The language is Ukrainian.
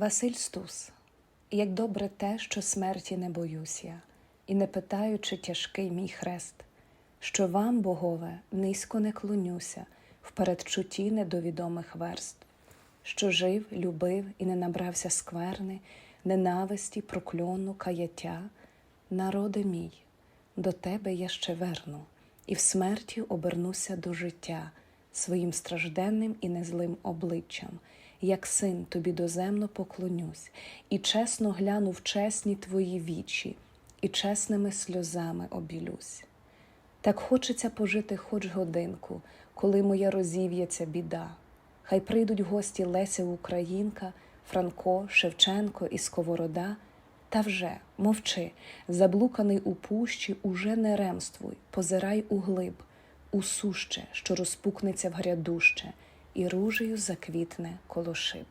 Василь Стус, як добре те, що смерті не боюсь я, і не питаю, чи тяжкий мій хрест, що вам, богове, низько не клонюся в передчутті недовідомих верств, що жив, любив і не набрався скверни, ненависті, прокльону, каяття, народи мій, до тебе я ще верну, і в смерті обернуся до життя своїм стражденним і незлим обличчям, як син тобі доземно поклонюсь, і чесно гляну в чесні твої вічі, і чесними сльозами обілюсь. Так хочеться пожити хоч годинку, коли моя розів'ється біда. Хай прийдуть гості Леся Українка, Франко, Шевченко і Сковорода. Та вже мовчи, заблуканий у пущі, уже не ремствуй, позирай у глиб, у суще, що розпукнеться в грядуще, і ружею заквітне коло шиб.